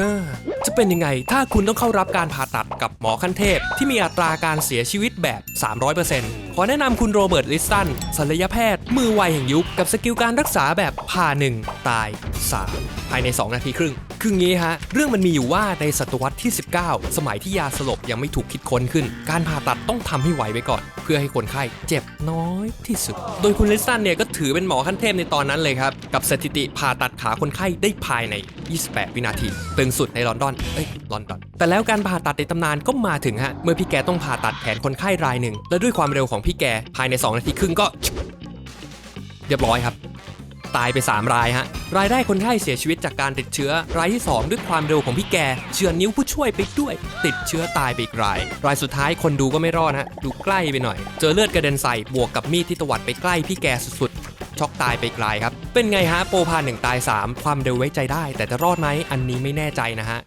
ฮ้อจะเป็นยังไงถ้าคุณต้องเข้ารับการผ่าตัดกับหมอขั้นเทพ ที่มีอัตราการเสียชีวิตแบบ 300%ขอแนะนำคุณโรเบิร์ต ลิสตันศัลยแพทย์ มือไวแห่งยุค กับสกิลการรักษาแบบผ่าหนึ่งตาย 3 ภายใน 2 นาทีครึ่ง คืองี้ฮะ เรื่องมันมีอยู่ว่าในศตวรรษที่ 19 สมัยที่ยาสลบยังไม่ถูกคิดค้นขึ้น การผ่าตัดต้องทำให้ไวไว้ก่อน เพื่อให้คนไข้เจ็บน้อยที่สุด โดยคุณลิสตันเนี่ยก็ถือเป็นหมอขั้นเทพในตอนนั้นเลยครับ กับสถิติผ่าตัดขาคนไข้ได้ภายใน 28 วินาที ตึงสุดในลอนดอน เอ้ย ลอนดอน แต่แล้วการผ่าตัดในตำนานก็มาถึงฮะ เมื่อพี่แกต้องผ่าตัดแขนคนไข้รายหนึ่ง และด้วยความเร็วของพี่แกภายใน 2 นาทีครึ่งก็ เรียบร้อยครับ ตายไป 3 รายฮะ รายได้คนไข้เสียชีวิตจากการติดเชื้อ รายที่ 2 ด้วยความเร็วของพี่แก เชือนิ้วผู้ช่วยไปด้วย ติดเชื้อตายไปอีกราย รายสุดท้ายคนดูก็ไม่รอดฮะ ดูใกล้ไปหน่อย เจอเลือดกระเด็นใส่บวกกับมีดที่ตวัดไปใกล้พี่แกสุดๆช็อกตายไปอีกรายครับ เป็นไงฮะ โปรพาหนึ่งตาย 3 ความเร็วไว้ใจได้ แต่จะรอดไหมอันนี้ไม่แน่ใจนะฮะ